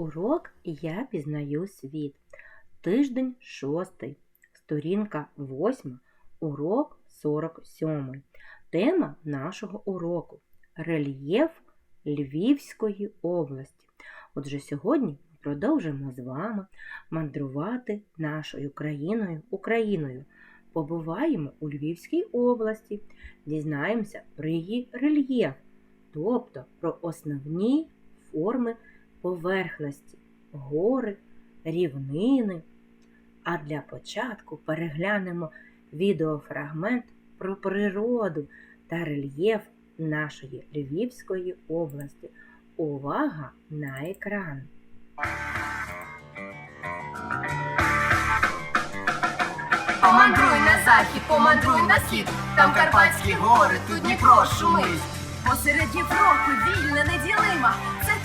Урок Я пізнаю світ. Тиждень шостий. Сторінка восьма. Урок 47. Тема нашого уроку Рельєф Львівської області. Отже, сьогодні ми продовжимо з вами мандрувати нашою країною Україною. Побуваємо у Львівській області, дізнаємося про її рельєф, тобто про основні форми поверхності, гори, рівнини. А для початку переглянемо відеофрагмент про природу та рельєф нашої Львівської області. Увага на екран! Помандруй на захід, помандруй на схід, там Карпатські гори, тут Дніпро шумить. Посеред Європи вільна, неділима,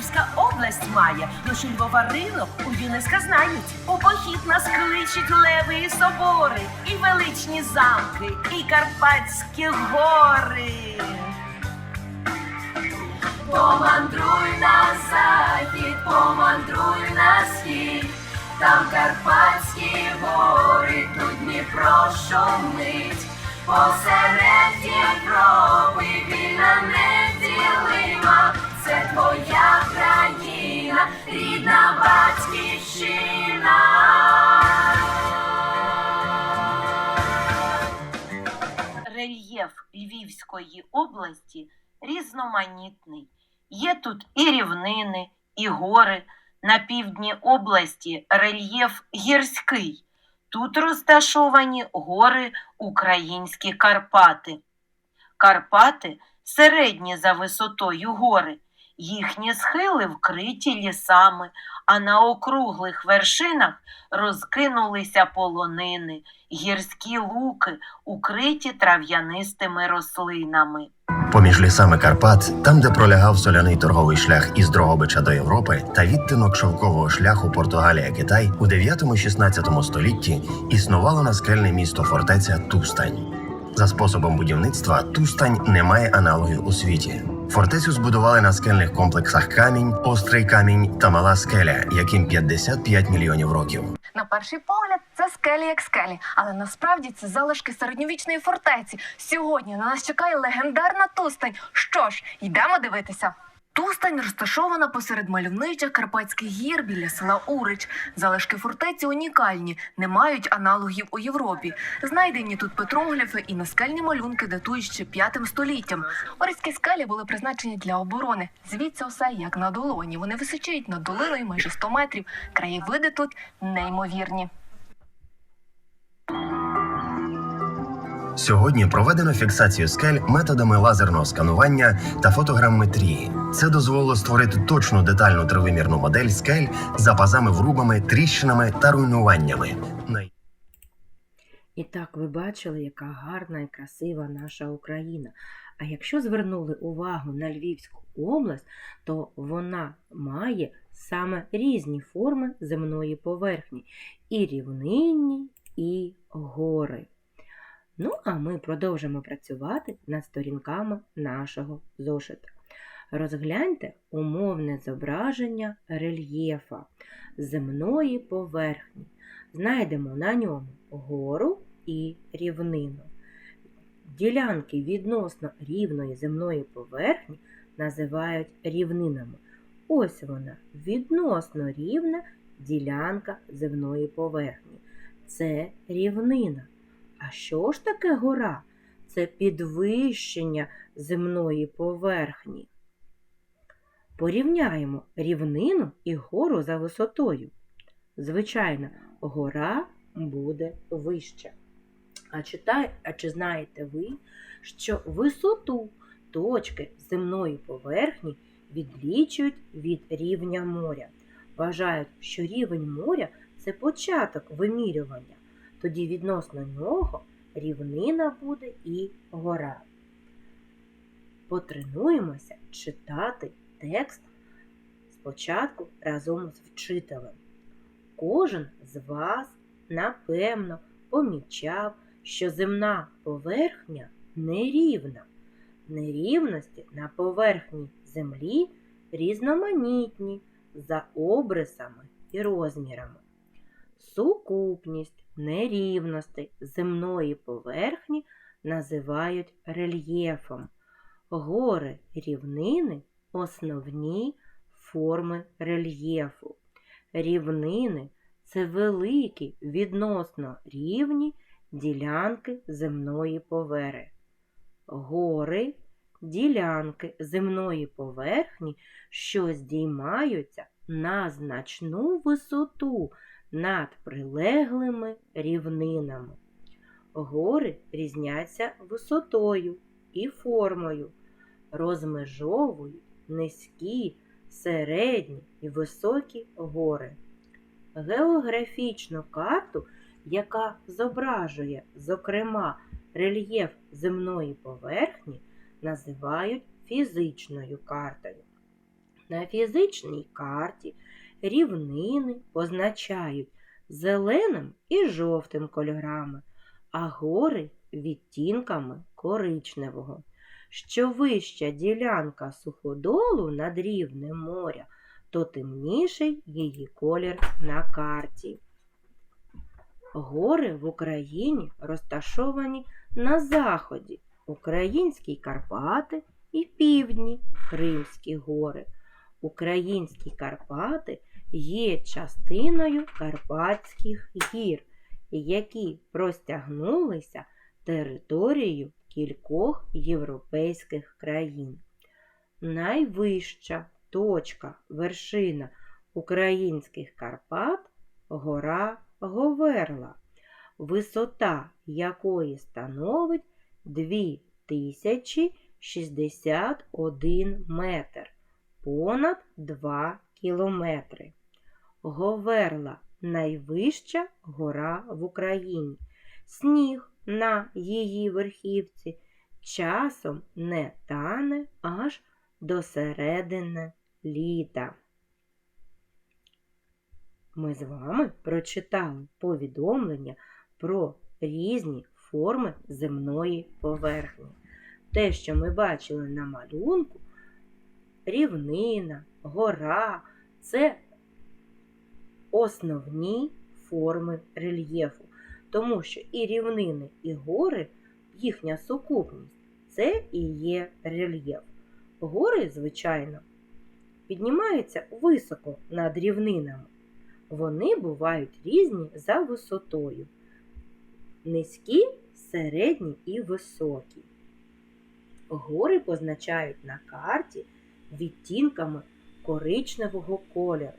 Львівська область має, душу Львова ринок у ЮНЕСКО знають. У похід нас кличуть леви собори, і величні замки, і Карпатські гори. Помандруй на захід, помандруй на схід, там Карпатські гори, тут Дніпро шумить. Посеред Європи вільна неділима, це твоя країна, рідна батьківщина. Рельєф Львівської області різноманітний. Є тут і рівнини, і гори. На півдні області рельєф гірський. Тут розташовані гори Українські Карпати. Карпати середні за висотою гори. Їхні схили вкриті лісами, а на округлих вершинах розкинулися полонини, гірські луки, укриті трав'янистими рослинами. Поміж лісами Карпат, там, де пролягав соляний торговий шлях із Дрогобича до Європи, та відтинок шовкового шляху Португалія-Китай у 9-16 столітті існувало наскельне місто фортеця Тустань. За способом будівництва Тустань не має аналогів у світі. Фортецю збудували на скельних комплексах камінь, острий камінь та мала скеля, яким 55 мільйонів років. На перший погляд, це скелі як скелі, але насправді це залишки середньовічної фортеці. Сьогодні на нас чекає легендарна Тустань. Що ж, йдемо дивитися. Тустань розташована посеред мальовничих Карпатських гір біля села Урич. Залишки фортеці унікальні, не мають аналогів у Європі. Знайдені тут петрогліфи і наскельні малюнки датують ще п'ятим століттям. Орицькі скелі були призначені для оборони. Звідси все як на долоні. Вони височують над долиною майже 100 метрів. Краєвиди тут неймовірні. Сьогодні проведено фіксацію скель методами лазерного сканування та фотограмметрії. Це дозволило створити точну детальну тривимірну модель скель з запазами врубами, тріщинами та руйнуваннями. І так ви бачили, яка гарна і красива наша Україна. А якщо звернули увагу на Львівську область, то вона має саме різні форми земної поверхні: і рівнинні, і гори. Ну, а ми продовжимо працювати над сторінками нашого зошита. Розгляньте умовне зображення рельєфа земної поверхні. Знайдемо на ньому гору і рівнину. Ділянки відносно рівної земної поверхні називають рівнинами. Ось вона, відносно рівна ділянка земної поверхні. Це рівнина. А що ж таке гора? Це підвищення земної поверхні. Порівняємо рівнину і гору за висотою. Звичайно, гора буде вища. А, читай, а чи знаєте ви, що висоту точки земної поверхні відлічують від рівня моря. Вважають, що рівень моря це початок вимірювання. Тоді відносно нього рівнина буде і гора. Потренуємося читати текст спочатку разом з вчителем. Кожен з вас, напевно, помічав, що земна поверхня нерівна. Нерівності на поверхні землі різноманітні за обрисами і розмірами. Сукупність нерівностей земної поверхні називають рельєфом. Гори рівнини основні форми рельєфу. Рівнини це великі відносно рівні ділянки земної поверхні. Гори ділянки земної поверхні, що здіймаються на значну висоту над прилеглими рівнинами. Гори різняться висотою і формою, розмежовують низькі, середні і високі гори. Географічну карту, яка зображує, зокрема, рельєф земної поверхні, називають фізичною картою. На фізичній карті рівнини позначають зеленим і жовтим кольорами, а гори відтінками коричневого. Що вища ділянка суходолу над рівнем моря, то темніший її колір на карті. Гори в Україні розташовані на заході, українські Карпати і півдні Кримські гори. Українські Карпати є частиною Карпатських гір, які простягнулися територією кількох європейських країн. Найвища точка вершина українських Карпат гора Говерла, висота якої становить 2061 метр, понад 2 кілометри. Говерла найвища гора в Україні. Сніг на її верхівці часом не тане аж до середини літа. Ми з вами прочитали повідомлення про різні форми земної поверхні. Те, що ми бачили на малюнку, рівнина, гора це основні форми рельєфу, тому що і рівнини, і гори, їхня сукупність це і є рельєф. Гори, звичайно, піднімаються високо над рівнинами. Вони бувають різні за висотою. Низькі, середні і високі. Гори позначають на карті відтінками коричневого кольору,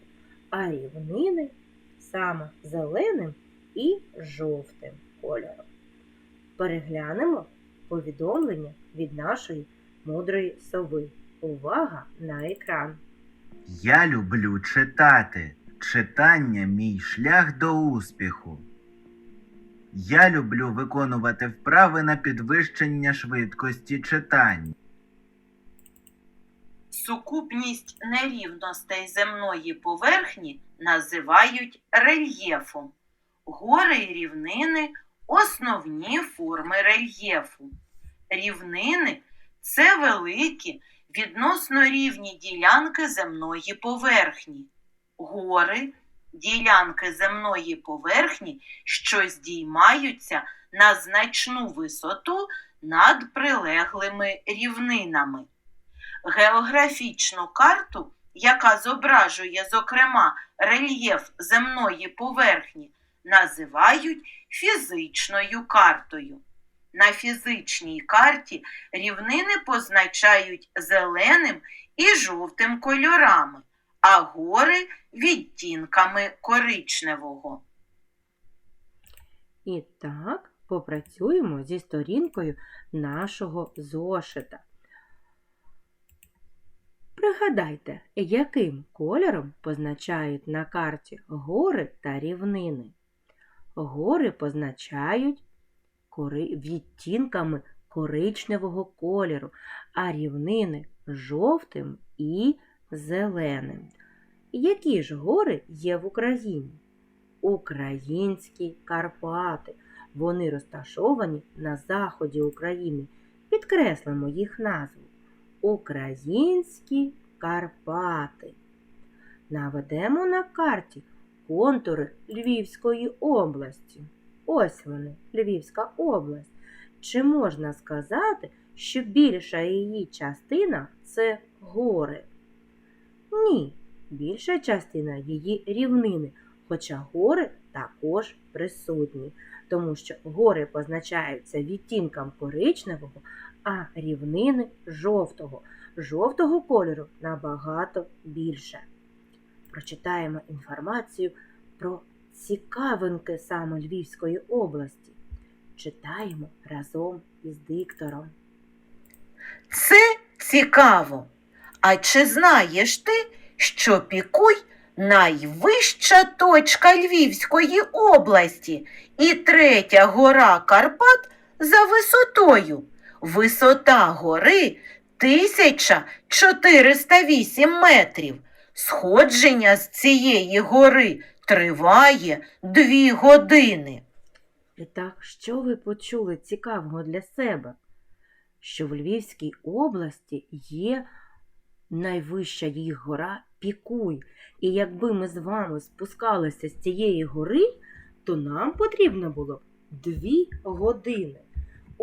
а рівнини саме зеленим і жовтим кольором. Переглянемо повідомлення від нашої мудрої сови. Увага на екран! Я люблю читати. Читання мій шлях до успіху. Я люблю виконувати вправи на підвищення швидкості читання. Сукупність нерівностей земної поверхні називають рельєфом. Гори і рівнини основні форми рельєфу. Рівнини це великі відносно рівні ділянки земної поверхні. Гори ділянки земної поверхні, що здіймаються на значну висоту над прилеглими рівнинами. Географічну карту, яка зображує, зокрема, рельєф земної поверхні, називають фізичною картою. На фізичній карті рівнини позначають зеленим і жовтим кольорами, а гори відтінками коричневого. І так попрацюємо зі сторінкою нашого зошита. Пригадайте, яким кольором позначають на карті гори та рівнини. Гори позначають відтінками коричневого кольору, а рівнини жовтим і зеленим. Які ж гори є в Україні? Українські Карпати. Вони розташовані на заході України. Підкреслимо їх назву. Українські Карпати. Наведемо на карті контури Львівської області. Ось вони, Львівська область. Чи можна сказати, що більша її частина це гори? Ні, більша частина її рівнини, хоча гори також присутні, тому що гори позначаються відтінком коричневого, а рівнини жовтого. Жовтого кольору набагато більше. Прочитаємо інформацію про цікавинки саме Львівської області. Читаємо разом із диктором. Це цікаво. А чи знаєш ти, що Пікуй найвища точка Львівської області і третя гора Карпат за висотою? Висота гори 1408 метрів. Сходження з цієї гори триває дві години. І так, що ви почули цікавого для себе? Що в Львівській області є найвища їх гора Пікуй. І якби ми з вами спускалися з цієї гори, то нам потрібно було б дві години.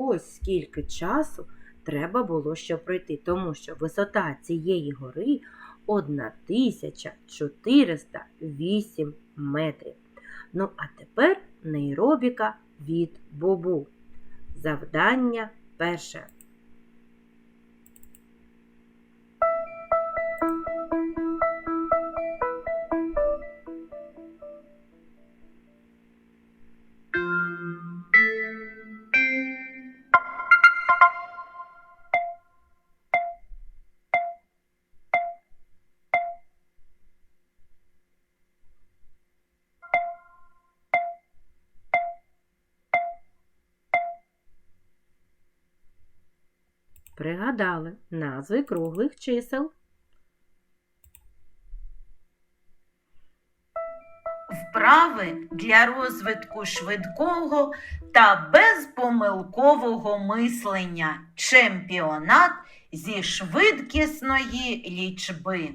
Ось скільки часу треба було щоб пройти, тому що висота цієї гори 1408 метрів. Ну, а тепер нейробіка від Бобу. Завдання перше. Пригадали назви круглих чисел. Вправи для розвитку швидкого та безпомилкового мислення. Чемпіонат зі швидкісної лічби.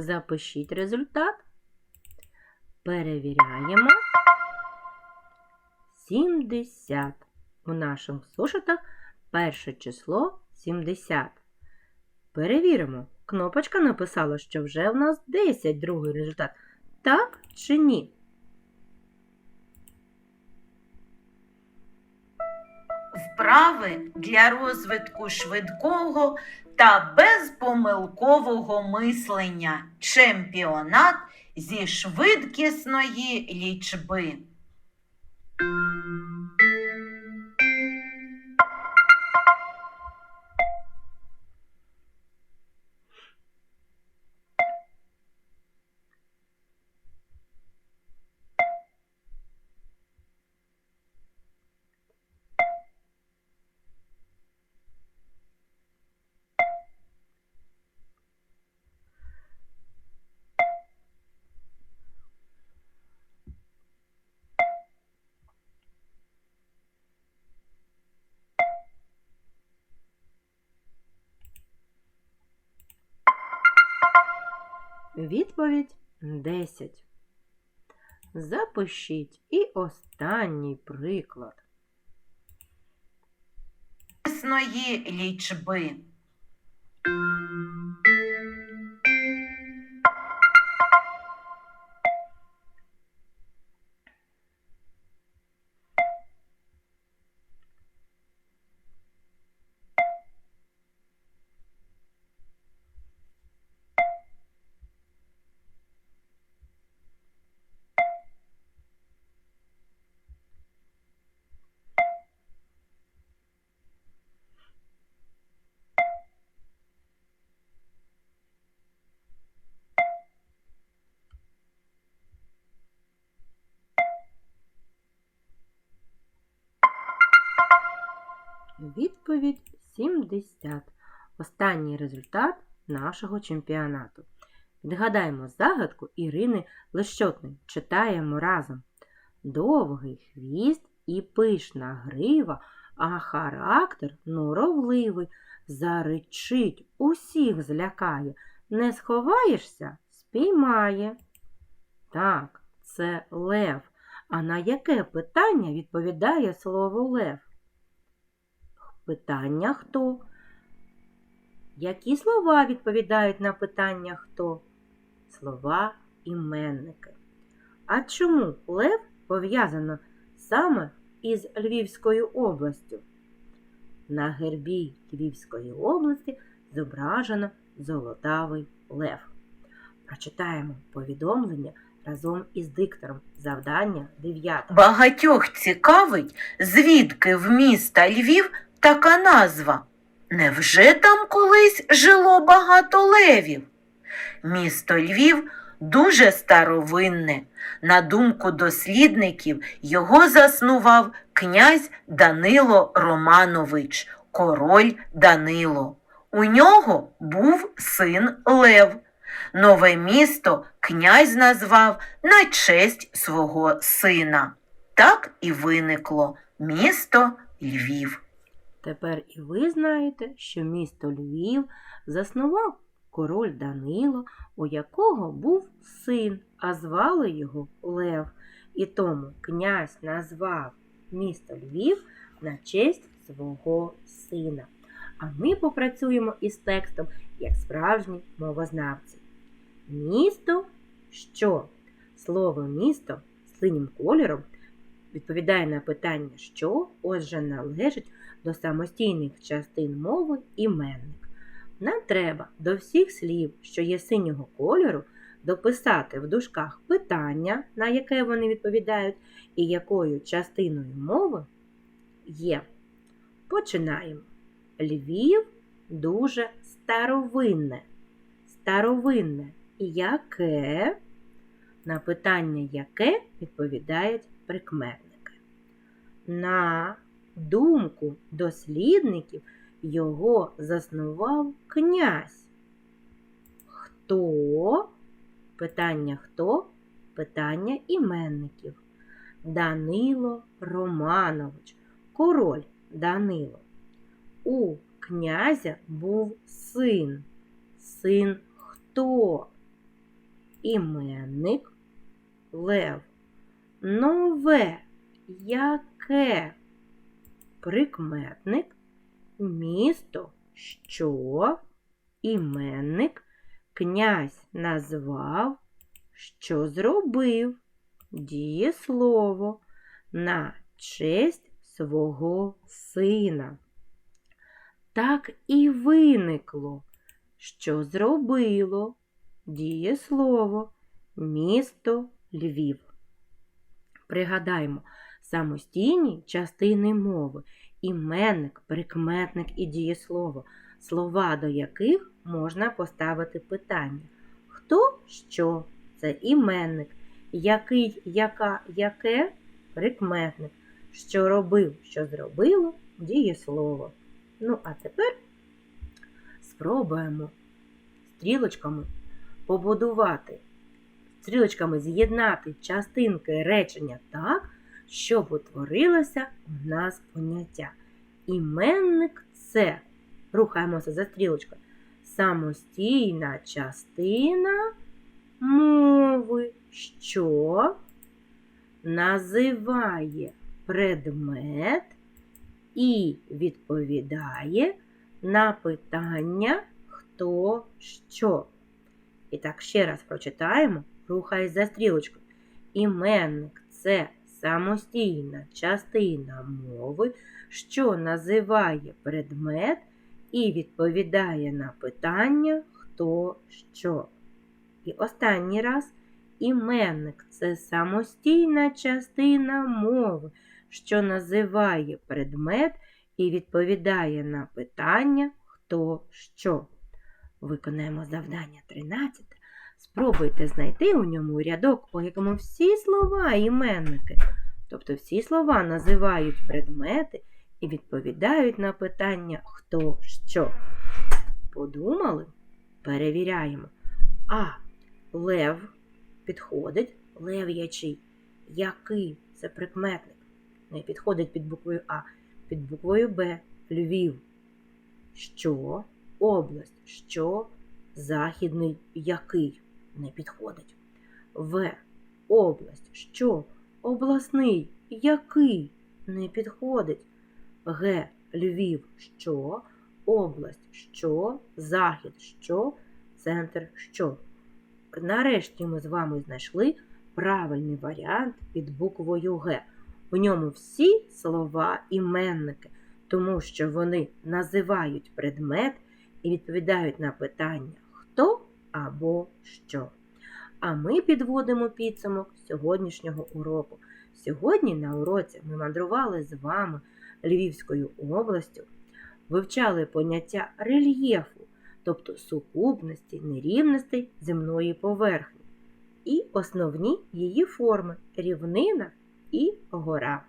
Запишіть результат. Перевіряємо. 70. У наших зошитах перше число 70. Перевіримо. Кнопочка написала, що вже в нас 10 другий результат. Так чи ні? Вправи для розвитку швидкого та безпомилкового мислення. Чемпіонат зі швидкісної лічби. Відповідь 10. Запишіть і останній приклад. чесної лічби. Відповідь 70. Останній результат нашого чемпіонату. Відгадаємо загадку Ірини Лещотної. Читаємо разом. Довгий хвіст і пишна грива, а характер норовливий. Заричить, усіх злякає. Не сховаєшся, спіймає. Так, це лев. А на яке питання відповідає слово лев? Питання хто? Які слова відповідають на питання хто? Слова іменники. А чому лев пов'язано саме із Львівською областю? На гербі Львівської області зображено золотавий лев. Прочитаємо повідомлення разом із диктором. Завдання 9. Багатьох цікавить, звідки в міста Львів така назва. Невже там колись жило багато левів? Місто Львів дуже старовинне. На думку дослідників, його заснував князь Данило Романович, король Данило. У нього був син Лев. Нове місто князь назвав на честь свого сина. Так і виникло місто Львів. Тепер і ви знаєте, що місто Львів заснував король Данило, у якого був син, а звали його Лев. І тому князь назвав місто Львів на честь свого сина. А ми попрацюємо із текстом як справжні мовознавці. Місто що? Слово місто синім кольором відповідає на питання що, отже, належить до самостійних частин мови іменник. Нам треба до всіх слів, що є синього кольору, дописати в дужках питання, на яке вони відповідають, і якою частиною мови є. Починаємо. Львів дуже старовинне. Старовинне. Яке? На питання яке відповідають прикметники. На думку дослідників, його заснував князь. Хто? Питання хто? Питання іменників. Данило Романович, король Данило. У князя був син. Син хто? Іменник Лев. Нове. Яке? Прикметник. Місто. Що? Іменник. Князь назвав. Що зробив? Дієслово. На честь свого сина. Так і виникло. Що зробило? Дієслово. Місто Львів. Пригадаймо самостійні частини мови, іменник, прикметник і дієслово, слова до яких можна поставити питання. Хто що? Це іменник, який, яка, яке прикметник, що робив, що зробило дієслово. Ну, а тепер спробуємо стрілочками побудувати стрілочками з'єднати частинки речення так, щоб утворилося у нас поняття. Іменник це, рухаємося за стрілочкою, самостійна частина мови, що називає предмет і відповідає на питання хто що. І так ще раз прочитаємо, рухаясь за стрілочкою. Іменник це самостійна частина мови, що називає предмет і відповідає на питання хто що. І останній раз іменник це самостійна частина мови, що називає предмет і відповідає на питання хто що. Виконаємо завдання 13. Спробуйте знайти у ньому рядок, у якому всі слова іменники, тобто всі слова називають предмети і відповідають на питання хто що. Подумали? Перевіряємо. А. Лев підходить лев'ячий. Який це прикметник? Не підходить під буквою А, під буквою Б. Львів. Що? Область. Що? Західний який? Не підходить. В. Область. Що? Обласний. Який? Не підходить. Г. Львів. Що? Область. Що? Захід. Що? Центр. Що? Нарешті ми з вами знайшли правильний варіант під буквою Г. У ньому всі слова іменники, тому що вони називають предмет і відповідають на питання хто або що. А ми підводимо підсумок сьогоднішнього уроку. Сьогодні на уроці ми мандрували з вами Львівською областю, вивчали поняття рельєфу, тобто сукупності нерівностей земної поверхні, і основні її форми рівнина і гора.